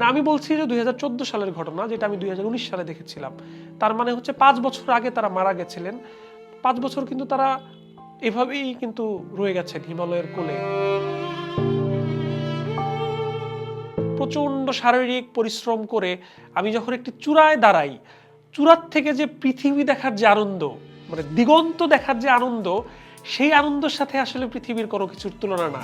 মানে আমি বলছি যে দুই হাজার চোদ্দ সালের ঘটনা, যেটা আমি দুই হাজার উনিশ সালে দেখেছিলাম। তার মানে হচ্ছে পাঁচ বছর আগে তারা মারা গেছিলেন। পাঁচ বছর কিন্তু তারা এভাবেই কিন্তু রয়ে গেছেন হিমালয়ের কোলে। প্রচণ্ড শারীরিক পরিশ্রম করে আমি যখন একটি চূড়ায় দাঁড়াই, চূড়ার থেকে যে পৃথিবী দেখার যে আনন্দ মানে দিগন্ত দেখার যে আনন্দ, সেই আনন্দের সাথে আসলে পৃথিবীর কোনো কিছুর তুলনা না।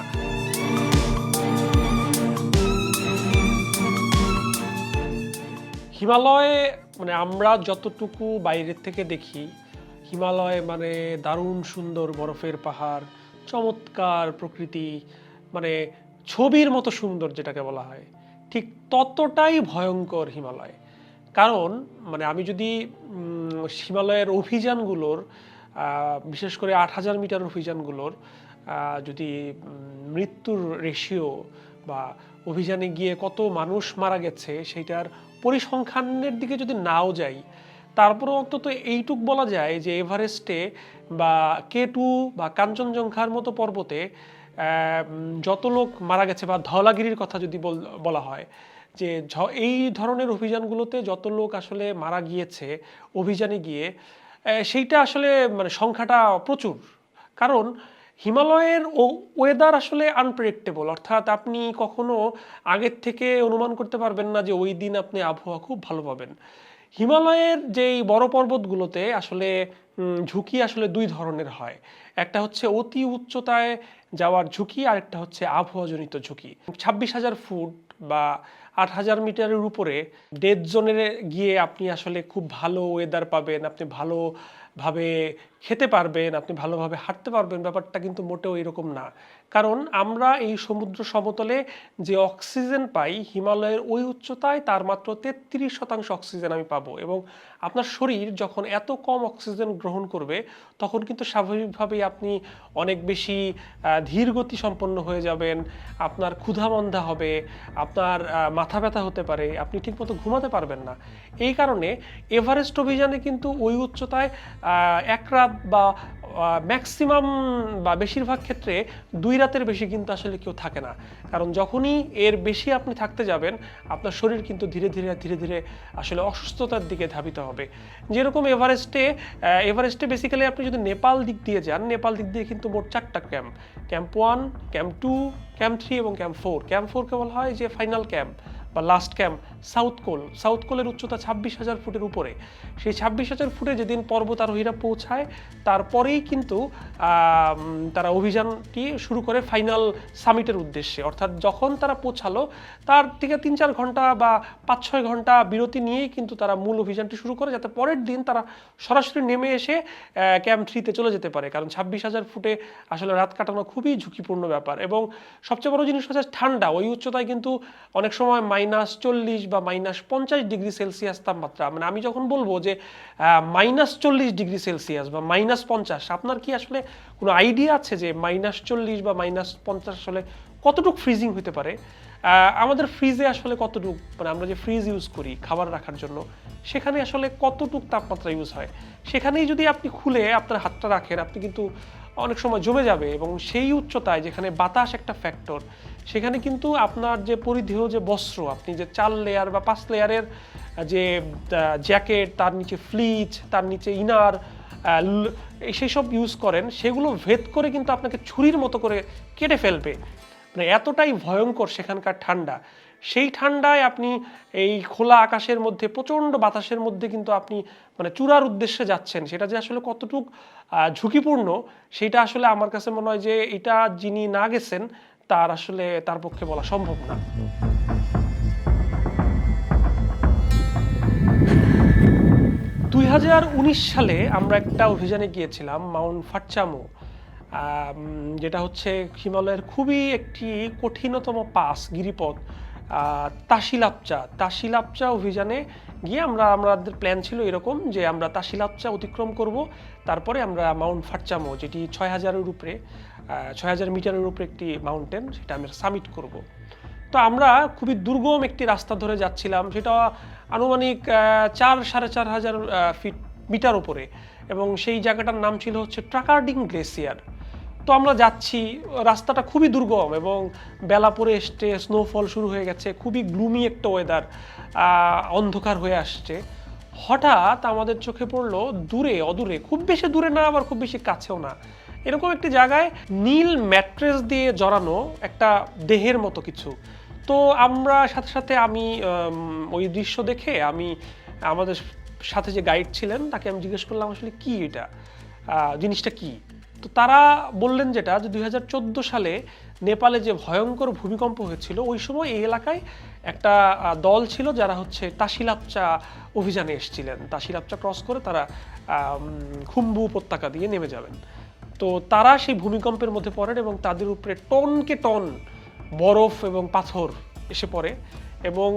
হিমালয়ে মানে আমরা যতটুকু বাইরের থেকে দেখি, হিমালয় মানে দারুণ সুন্দর বরফের পাহাড়, চমৎকার প্রকৃতি মানে ছবির মতো সুন্দর যেটাকে বলা হয়, ঠিক ততটাই ভয়ঙ্কর হিমালয়। কারণ মানে আমি যদি হিমালয়ের অভিযানগুলোর বিশেষ করে আট হাজার মিটার অভিযানগুলোর যদি মৃত্যুর রেশিও বা অভিযানে গিয়ে কত মানুষ মারা গেছে, সেইটার পরিসংখ্যানের দিকে যদি নাও যাই তারপরে অন্তত এইটুক বলা যায় যে এভারেস্টে বা কে টু বা কাঞ্চনজঙ্ঘার মতো পর্বতে যত লোক মারা গেছে বা ধওলাগিরির কথা যদি বল- হয়, যে এই ধরনের অভিযানগুলোতে যত লোক আসলে মারা গিয়েছে অভিযানে গিয়ে সেইটা আসলে মানে সংখ্যাটা প্রচুর। কারণ হিমালয়ের ওয়েদার আসলে আনপ্রেডিক্টেবল অর্থাৎ আপনি কখনো আগের থেকে অনুমান করতে পারবেন না যে ওই দিন আপনি আবহাওয়া খুব ভালো পাবেন। হিমালয়ের যেই বড় পর্বতগুলোতে আসলে ঝুঁকি আসলে দুই ধরনের হয়। একটা হচ্ছে অতি উচ্চতায় যাওয়ার ঝুঁকি আর একটা হচ্ছে আবহাওয়াজনিত ঝুঁকি। ছাব্বিশ হাজার ফুট বা আট হাজার মিটারের উপরে ডেড জোনে গিয়ে আপনি আসলে খুব ভালো ওয়েদার পাবেন, আপনি ভালোভাবে খেতে পারবেন, আপনি ভালোভাবে হাঁটতে পারবেন, ব্যাপারটা কিন্তু মোটেও এরকম না। কারণ আমরা এই সমুদ্র সমতলে যে অক্সিজেন পাই, হিমালয়ের ওই উচ্চতায় তার মাত্র তেত্রিশ শতাংশ অক্সিজেন আমি পাবো এবং আপনার শরীর যখন এত কম অক্সিজেন গ্রহণ করবে, তখন কিন্তু স্বাভাবিকভাবেই আপনি অনেক বেশি ধীর গতি সম্পন্ন হয়ে যাবেন, আপনার ক্ষুধামন্দা হবে, আপনার মাথা ব্যথা হতে পারে, আপনি ঠিকমতো ঘুমাতে পারবেন না। এই কারণে এভারেস্ট অভিযানে কিন্তু ওই উচ্চতায় এক রাত বা ম্যাক্সিমাম বা বেশিরভাগ ক্ষেত্রে দুই রাতের বেশি কিন্তু আসলে কেউ থাকে না। কারণ যখনই এর বেশি আপনি থাকতে যাবেন, আপনার শরীর কিন্তু ধীরে ধীরে ধীরে ধীরে আসলে অসুস্থতার দিকে ধাবিত হবে। যেরকম এভারেস্টে এভারেস্টে বেসিক্যালি আপনি যদি নেপাল দিক দিয়ে যান, নেপাল দিক দিয়ে কিন্তু মোট চারটা camp camp one camp two camp three এবং ক্যাম্প ফোর ক্যাম্প ফোরকে বলা হয় যে ফাইনাল ক্যাম্প বা last camp south col, south কোলের উচ্চতা ছাব্বিশ হাজার ফুটের উপরে। সেই ছাব্বিশ হাজার ফুটে যেদিন পর্বতারোহীরা পৌঁছায়, তারপরেই কিন্তু তারা অভিযানটি শুরু করে ফাইনাল সামিটের উদ্দেশ্যে। অর্থাৎ যখন তারা পৌঁছালো, তার থেকে তিন চার ঘণ্টা বা পাঁচ ছয় ঘণ্টা বিরতি নিয়েই কিন্তু তারা মূল অভিযানটি শুরু করে, যাতে পরের দিন তারা সরাসরি নেমে এসে ক্যাম্প থ্রিতে চলে যেতে পারে। কারণ ছাব্বিশ হাজার ফুটে আসলে রাত কাটানো খুবই ঝুঁকিপূর্ণ ব্যাপার। এবং সবচেয়ে বড় জিনিস হচ্ছে ঠান্ডা। ওই উচ্চতায় কিন্তু অনেক সময় মাইনাস চল্লিশ বা মাইনাস পঞ্চাশ ডিগ্রি সেলসিয়াস তাপমাত্রা। মানে আমি যখন বলব যে মাইনাস চল্লিশ ডিগ্রি সেলসিয়াস বা মাইনাস পঞ্চাশ, আপনার কি আসলে কোনো আইডিয়া আছে যে মাইনাস চল্লিশ বা মাইনাস পঞ্চাশ আসলে কতটুকু ফ্রিজিং হতে পারে? আমাদের ফ্রিজে আসলে কতটুকু মানে আমরা যে ফ্রিজ ইউজ করি খাবার রাখার জন্য, সেখানে আসলে কতটুক তাপমাত্রা ইউজ হয়? সেখানেই যদি আপনি খুলে আপনার হাতটা রাখেন, আপনি কিন্তু অনেক সময় জমে যাবে এবং সেই উচ্চতায় যেখানে বাতাস একটা ফ্যাক্টর সেখানে কিন্তু আপনার যে পরিধেয় যে বস্ত্র, আপনি যে চার লেয়ার বা পাঁচ লেয়ারের যে জ্যাকেট তার নিচে ফ্লিচ তার নিচে ইনার সেই সব ইউজ করেন, সেগুলো ভেদ করে কিন্তু আপনাকে ছুরির মতো করে কেটে ফেলবে। মানে এতটাই ভয়ঙ্কর সেখানকার ঠান্ডা। সেই ঠান্ডায় আপনি এই খোলা আকাশের মধ্যে, প্রচণ্ড বাতাসের মধ্যে কিন্তু আপনি মানে চূড়ার উদ্দেশ্যে যাচ্ছেন। সেটা যে আসলে কতটুক ঝুঁকিপূর্ণ, সেটা আসলে আমার কাছে মনে হয় যে এটা যিনি না গেছেন, তার আসলে তার পক্ষে বলা সম্ভব না। দুই হাজার উনিশ সালে আমরা একটা অভিযানে গিয়েছিলাম, মাউন্ট ফাটচামো। যেটা হচ্ছে হিমালয়ের খুবই একটি কঠিনতম পাস গিরিপথ তাসিলাপচা তাসিলাপচা অভিযানে গিয়ে আমরা, আমাদের প্ল্যান ছিল এরকম যে আমরা তাসিলাপচা অতিক্রম করব, তারপরে আমরা মাউন্ট ফাটচামো, যেটি ছয় হাজারের উপরে ছয় হাজার মিটারের উপরে একটি মাউন্টেন, সেটা আমরা সামিট করব। তো আমরা খুবই দুর্গম একটি রাস্তা ধরে যাচ্ছিলাম, সেটা আনুমানিক চার, সাড়ে চার হাজার ফিট মিটার উপরে। এবং সেই জায়গাটার নাম ছিল হচ্ছে ট্রাকার্ডিং গ্লেসিয়ার। তো আমরা যাচ্ছি, রাস্তাটা খুবই দুর্গম এবং বেলা পরে এসছে স্নোফল শুরু হয়ে গেছে, খুবই গ্লুমি একটা ওয়েদার অন্ধকার হয়ে আসছে। হঠাৎ আমাদের চোখে পড়ল দূরে, অদূরে, খুব বেশি দূরে না, আবার খুব বেশি কাছেও না। এরকম একটি জায়গায় নীল ম্যাট্রেস দিয়ে জড়ানো একটা দেহের মতো কিছু। তো আমরা সাথে সাথে আমি ওই দৃশ্য দেখে আমি আমাদের সাথে যে গাইড ছিলেন, তাকে আমি জিজ্ঞেস করলাম, আসলে কি এটা? জিনিসটা কি? তো তারা বললেন যেটা যে দুই হাজার চোদ্দ সালে নেপালে যে ভয়ঙ্কর ভূমিকম্প হয়েছিল, ওই সময় এই এলাকায় একটা দল ছিল যারা হচ্ছে তাসিলাপচা অভিযানে এসেছিলেন। তাসিলাপচা ক্রস করে তারা খুম্বু উপত্যকা দিয়ে নেমে যাবেন। তো তারা সেই ভূমিকম্পের মধ্যে পড়েন এবং তাদের উপরে টনকে টন বরফ এবং পাথর এসে পড়ে এবং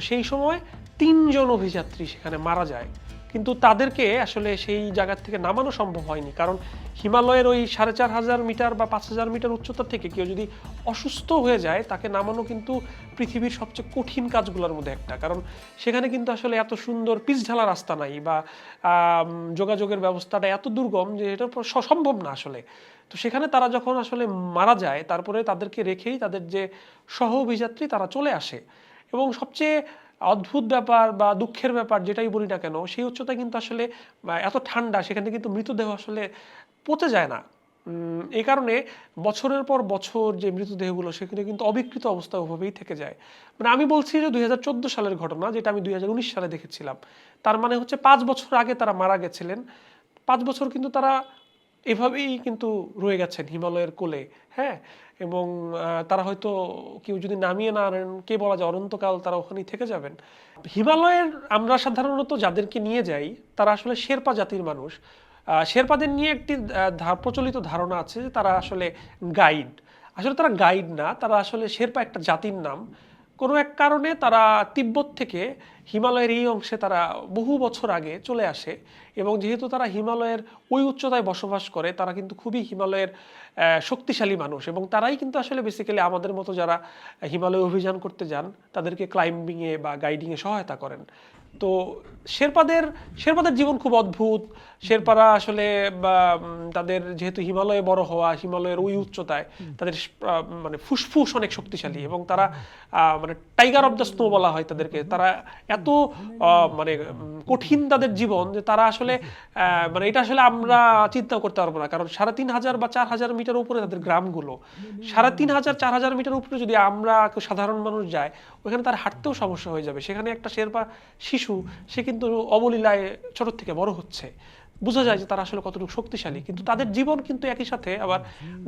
সেই সময় তিনজন অভিযাত্রী সেখানে মারা যায়। কিন্তু তাদেরকে আসলে সেই জায়গা থেকে নামানো সম্ভব হয়নি। কারণ হিমালয়ের ওই সাড়ে চার হাজার মিটার বা পাঁচ হাজার মিটার উচ্চতা থেকে কেউ যদি অসুস্থ হয়ে যায়, তাকে নামানো কিন্তু পৃথিবীর সবচেয়ে কঠিন কাজগুলোর মধ্যে একটা। কারণ সেখানে কিন্তু আসলে এত সুন্দর পিচ ঢালা রাস্তা নাই বা যোগাযোগের ব্যবস্থাটা এত দুর্গম যে এটা সম্ভব না আসলে। তো সেখানে তারা যখন আসলে মারা যায়, তারপরে তাদেরকে রেখেই তাদের যে সহ অভিযাত্রী তারা চলে আসে। এবং সবচেয়ে অদ্ভুত ব্যাপার বা দুঃখের ব্যাপার যেটাই বলি না কেন, সেই উচ্চতা কিন্তু আসলে এত ঠান্ডা, সেখানে কিন্তু মৃতদেহ আসলে পচে যায় না। এই কারণে বছরের পর বছর যে মৃতদেহগুলো, সেখানে কিন্তু অবিকৃত অবস্থা ওভাবেই থেকে যায়। মানে আমি বলছি যে দুই হাজার চোদ্দ সালের ঘটনা, যেটা আমি দুই হাজার উনিশ সালে দেখেছিলাম। তার মানে হচ্ছে পাঁচ বছর আগে তারা মারা গেছিলেন। পাঁচ বছর কিন্তু তারা এভাবেই কিন্তু রয়ে গেছেন হিমালয়ের কোলে হ্যাঁ? এবং তারা হয়তো কেউ যদি নামিয়ে না আনেন, কে বলা যায় অনন্তকাল তারা ওখানেই থেকে যাবেন। হিমালয়ের আমরা সাধারণত যাদেরকে নিয়ে যাই, তারা আসলে শেরপা জাতির মানুষ। শেরপাদের নিয়ে একটি প্রচলিত ধারণা আছে যে তারা আসলে গাইড। আসলে তারা গাইড না, তারা আসলে শেরপা একটা জাতির নাম। কোনো এক কারণে তারা তিব্বত থেকে হিমালয়ের এই অংশে তারা বহু বছর আগে চলে আসে এবং যেহেতু তারা হিমালয়ের ওই উচ্চতায় বসবাস করে, তারা কিন্তু খুবই হিমালয়ের শক্তিশালী মানুষ এবং তারাই কিন্তু আসলে বেসিক্যালি আমাদের মতো যারা হিমালয় অভিযান করতে যান, তাদেরকে ক্লাইম্বিংয়ে বা গাইডিংয়ে সহায়তা করেন। তো শেরপাদের শেরপাদের জীবন খুব অদ্ভুত শেরপারা আসলে তাদের যেহেতু হিমালয়ে বড় হওয়া, হিমালয়ের ওই উচ্চতায় তাদের মানে ফুসফুস অনেক শক্তিশালী এবং তারা মানে টাইগার অফ দ্য স্নো বলা হয় তাদেরকে। তারা এত মানে কঠিন তাদের জীবন যে তারা আসলে মানে এটা আসলে আমরা চিন্তা করতে পারব না। কারণ সাড়ে তিন হাজার বা চার হাজার মিটার উপরে তাদের গ্রামগুলো, সাড়ে তিন হাজার, চার হাজার মিটার উপরে যদি আমরা সাধারণ মানুষ যায়, ওখানে তার হাঁটতেও সমস্যা হয়ে যাবে। সেখানে একটা শেরপা শিশু, সে কিন্তু অবলীলায় ছোট থেকে বড় হচ্ছে। বোঝা যায় যে তারা আসলে কতটুকু শক্তিশালী। কিন্তু তাদের জীবন কিন্তু একই সাথে আবার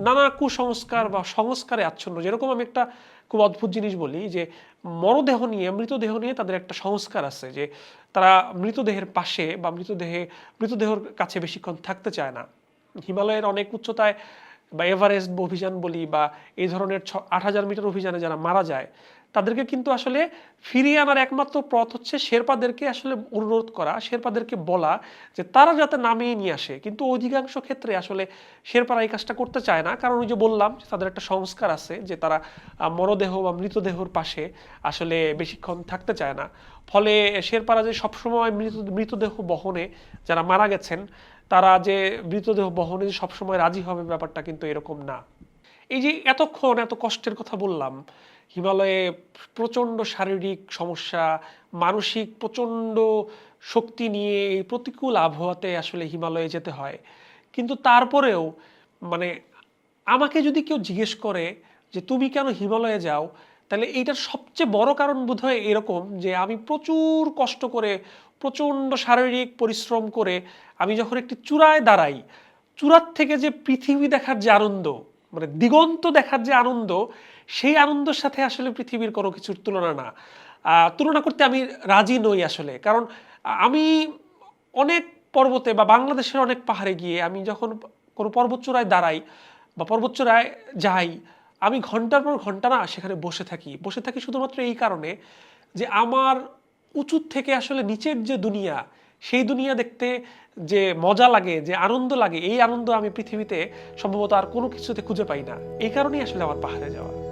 নানা কুসংস্কার বা সংস্কারে আচ্ছন্ন। যেরকম আমি একটা খুব অদ্ভুত জিনিস বলি যে, মরদেহ নিয়ে, মৃতদেহ নিয়ে তাদের একটা সংস্কার আছে যে, তারা মৃতদেহের পাশে বা মৃতদেহে, মৃতদেহর কাছে বেশিক্ষণ থাকতে চায় না। হিমালয়ের অনেক উচ্চতায় বা এভারেস্ট অভিযান বলি বা এই ধরনের ছ, আট হাজার মিটার অভিযানে যারা মারা যায় তাদেরকে কিন্তু আসলে ফিরিয়ে আনার একমাত্র পথ হচ্ছে শেরপাদেরকে আসলে অনুরোধ করা, শেরপাদেরকে বলা যে তারা যাতে নামিয়ে নিয়ে আসে। কিন্তু অধিকাংশ ক্ষেত্রে আসলে শেরপারা এই কাজটা করতে চায় না। কারণ ওই যে বললাম যে তাদের একটা সংস্কার আছে যে তারা মরদেহ বা মৃতদেহর পাশে আসলে বেশিক্ষণ থাকতে চায় না। ফলে শেরপারা যে সবসময় মৃত, মৃতদেহ বহনে যারা মারা গেছেন, তারা যে মৃতদেহ বহনে সবসময় রাজি হবে ব্যাপারটা কিন্তু এরকম না। এই যে এতক্ষণ এত কষ্টের কথা বললাম, হিমালয়ে প্রচণ্ড শারীরিক সমস্যা, মানসিক প্রচণ্ড শক্তি নিয়ে এই প্রতিকূল আবহাওয়াতে আসলে হিমালয়ে যেতে হয়। কিন্তু তারপরেও মানে আমাকে যদি কেউ জিজ্ঞেস করে যে তুমি কেন হিমালয়ে যাও, তাহলে এইটার সবচেয়ে বড় কারণ বোধ হয় এরকম যে আমি প্রচুর কষ্ট করে, প্রচণ্ড শারীরিক পরিশ্রম করে আমি যখন একটি চূড়ায় দাঁড়াই, চূড়ার থেকে যে পৃথিবী দেখার যে আনন্দ মানে দিগন্ত দেখার যে আনন্দ, সেই আনন্দের সাথে আসলে পৃথিবীর কোনো কিছুর তুলনা না। তুলনা করতে আমি রাজি নই আসলে। কারণ আমি অনেক পর্বতে বা বাংলাদেশের অনেক পাহাড়ে গিয়ে আমি যখন কোনো পর্বতচূড়ায় দাঁড়াই বা পর্বতচূড়ায় যাই, আমি ঘণ্টার পর ঘণ্টা না সেখানে বসে থাকি। বসে থাকি শুধুমাত্র এই কারণে যে আমার উঁচু থেকে আসলে নিচের যে দুনিয়া সেই দুনিয়া দেখতে যে মজা লাগে, যে আনন্দ লাগে, এই আনন্দ আমি পৃথিবীতে সম্ভবত আর কোনো কিছুতে খুঁজে পাই না। এই কারণেই আসলে আমার পাহাড়ে যাওয়া।